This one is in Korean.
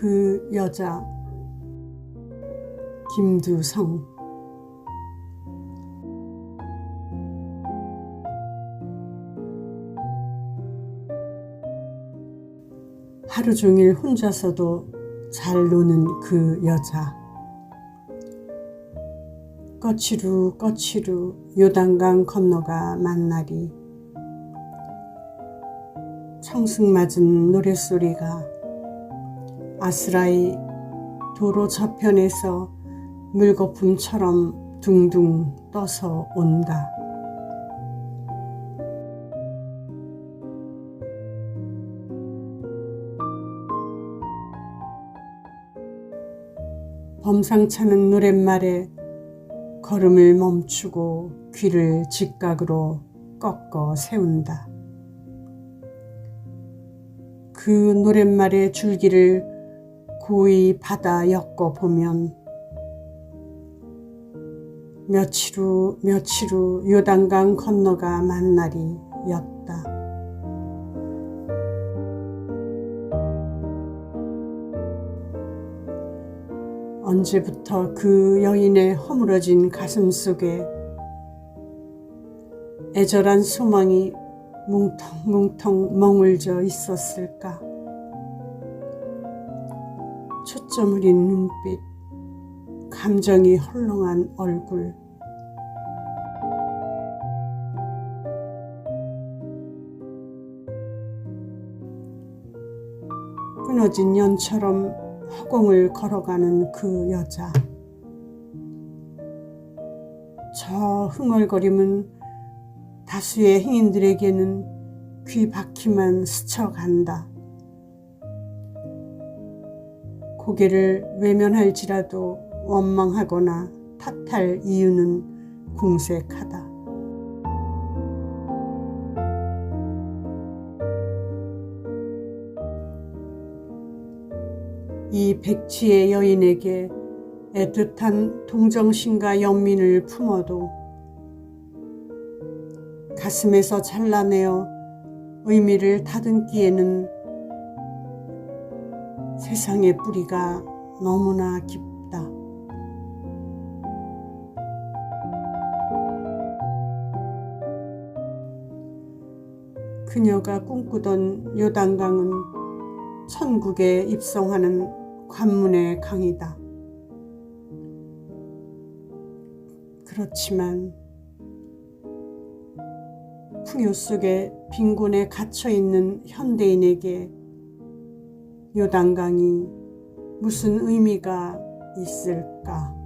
그 여자 김두성. 하루 종일 혼자서도 잘 노는 그 여자. 꺼치루 꺼치루 요단강 건너가 만나리. 청승맞은 노랫소리가 아스라이 도로 저편에서 물거품처럼 둥둥 떠서 온다. 범상찮은 노랫말에 걸음을 멈추고 귀를 직각으로 꺾어 세운다. 그 노랫말의 줄기를 고이 받아 엮어 보면 며칠 후 며칠 후 요단강 건너가 만날이 였다. 언제부터 그 여인의 허물어진 가슴 속에 애절한 소망이 뭉텅뭉텅 멍울져 있었을까? 초점 흐린 눈빛, 감정이 헐렁한 얼굴. 끊어진 연처럼 허공을 걸어가는 그 여자. 저 흥얼거림은 다수의 행인들에게는 귀 바퀴만 스쳐간다. 고개를 외면할지라도 원망하거나 탓할 이유는 궁색하다. 이 백치의 여인에게 애틋한 동정심과 연민을 품어도 가슴에서 잘라내어 의미를 다듬기에는 세상의 뿌리가 너무나 깊다. 그녀가 꿈꾸던 요단강은 천국에 입성하는 관문의 강이다. 그렇지만 풍요 속에 빈곤에 갇혀 있는 현대인에게 요단강이 무슨 의미가 있을까?